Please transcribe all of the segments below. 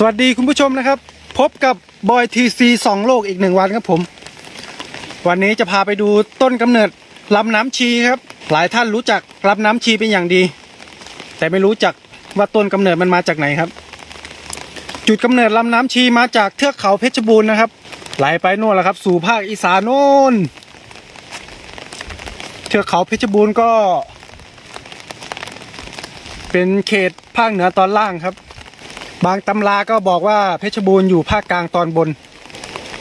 สวัสดีคุณผู้ชมนะครับ พบกับบอยทีซีสองโลกอีกหนึ่งวันครับผม วันนี้จะพาไปดูต้นกำเนิดลำน้ำชีครับ หลายท่านรู้จักลำน้ำชีเป็นอย่างดี แต่ไม่รู้จักว่าต้นกำเนิดมันมาจากไหนครับ จุดกำเนิดลำน้ำชีมาจากเทือกเขาเพชรบูรณ์นะครับ ไหลไปโน่นแหละครับ สู่ภาคอีสานโน่นเทือกเขาเพชรบูรณ์ก็ เป็นเขตภาคเหนือตอนล่างครับ บางตำราก็บอกว่าเพชรบูรณ์อยู่ภาคกลางตอนบน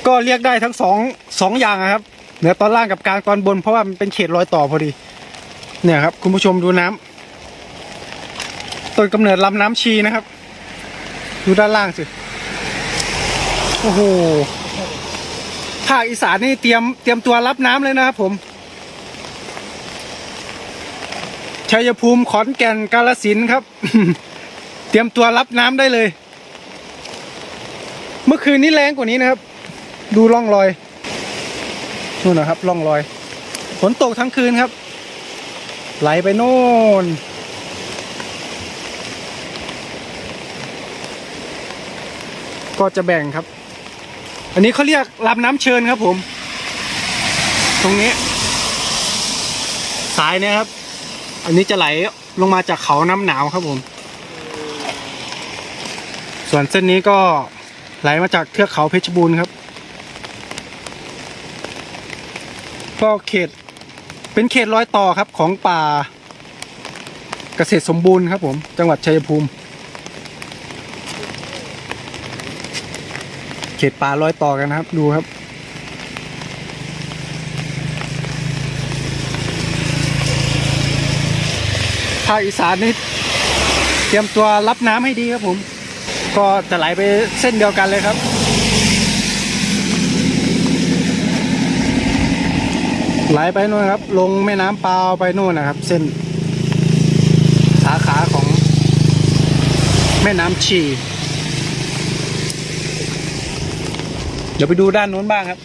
ก็เรียกได้ทั้งสองสองอย่างอะครับ เหนือตอนล่างกับกลางตอนบน เพราะว่ามันเป็นเขตรอยต่อพอดี เนี่ยครับ คุณผู้ชมดูน้ำต้นกำเนิดลำน้ำชีนะครับ ดูด้านล่างสิ โอ้โห ภาคอีสานนี่เตรียมเตรียมตัวรับน้ำเลยนะครับผมชัยภูมิขอนแก่นกาลสินครับ รียมตัวรับน้ำได้เลย เมื่อคืนนี้แรงกว่านี้นะครับ ดูร่องรอยนู่นนะครับร่องรอยฝนตกทั้งคืนครับ ไหลไปโน่นก็จะแบ่งครับ อันนี้เขาเรียกลำน้ำเชิญครับผม ตรงนี้ สายเนี่ยครับ อันนี้จะไหลลงมาจากเขาน้ำหนาวครับผม ส่วนเส้นนี้ก็ไหลมาจากเทือกเขาเพชรบูรณ์ครับ ก็เขตเป็นเขตรอยต่อครับของป่าเกษตรสมบูรณ์ครับผม จังหวัดชัยภูมิ เขตป่ารอยต่อกันนะครับดูครับภาคอีสานนี่เตรียมตัวรับน้ำให้ดีครับผม ก็จะไหลไปเส้นเดียวกันเลยครับ ไหลไปนู่นครับ ลงแม่น้ำเปล่าไปนู่นนะครับ เส้น สาขาของแม่น้ำชี เดี๋ยวไปดูด้านนู้นบ้างครับ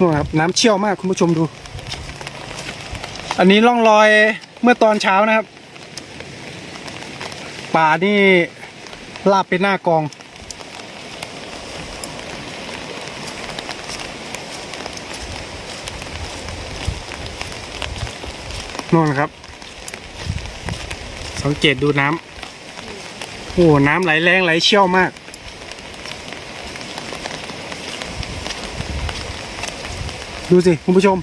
นู่นครับน้ำเชี่ยวมากคุณผู้ชมดู อันนี้ร่องรอยเมื่อตอนเช้านะครับ ป่านี่ลาบเป็นหน้ากอง นู่นครับ สังเกตดูน้ำโอ้น้ำไหลแรงไหลเชี่ยวมาก ดูสิ คุณผู้ชม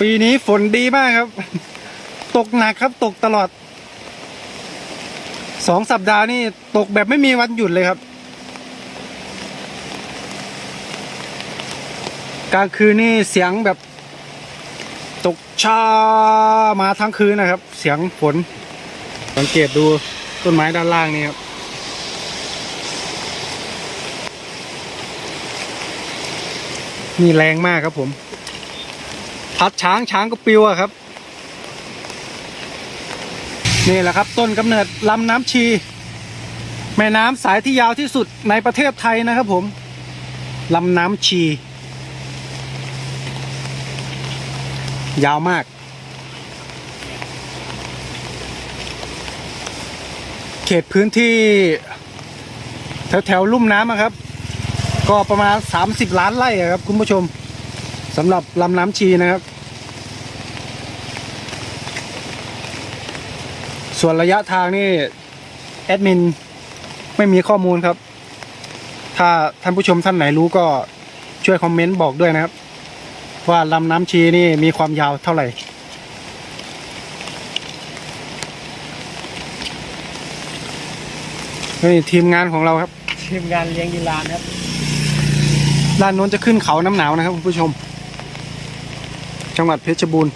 ปีนี้ฝนดีมากครับ ตกหนักครับตกตลอด สองสัปดาห์นี่ตกแบบไม่มีวันหยุดเลยครับ กลางคืนนี่เสียงแบบ ตกชามาทั้งคืนนะครับ เสียงฝนสังเกตดูต้นไม้ด้านล่างนี่ครับนี่แรงมากครับผม พัดช้างช้างก็ปิวอะครับ นี่แหละครับต้นกำเนิดลำน้ำชี แม่น้ำสายที่ยาวที่สุดในประเทศไทยนะครับผมลำน้ำชี ยาวมาก เขตพื้นที่ แถวแถวๆลุ่มน้ำอะครับ ก็ประมาณ 30 ล้านไร่ครับคุณผู้ชมสำหรับลำน้ำชีนะครับ ส่วนระยะทางนี่แอดมินไม่มีข้อมูลครับ ถ้าท่านผู้ชมท่านไหนรู้ก็ช่วยคอมเมนต์บอกด้วยนะครับ ว่าลำน้ำชีนี่มีความยาวเท่าไหร่ นี่ทีมงานของเราครับ ทีมงานเลี้ยงยีรานครับ ด้านโน้นจะขึ้นเขาน้ำหนาวนะครับคุณผู้ชม จังหวัดเพชรบูรณ์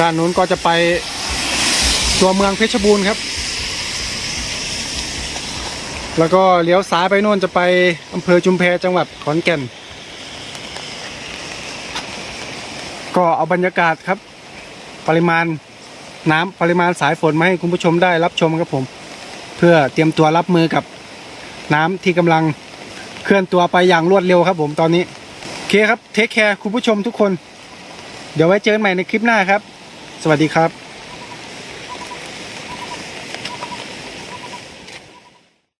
ด้านโน้นก็จะไปตัวเมืองเพชรบูรณ์ครับ แล้วก็เลี้ยวซ้ายไปโน่นจะไปอำเภอจุมแพจังหวัดขอนแก่น ก็เอาบรรยากาศครับ ปริมาณน้ำปริมาณสายฝนมาให้คุณผู้ชมได้รับชมครับผม เพื่อเตรียมตัวรับมือกับน้ำที่กำลังเคลื่อนตัวไปอย่างรวดเร็วครับผมตอนนี้ โอเคครับเทคแคร์คุณผู้ชมทุกคน เดี๋ยวไว้เจอกันใหม่ในคลิปหน้าครับ สวัสดีครับ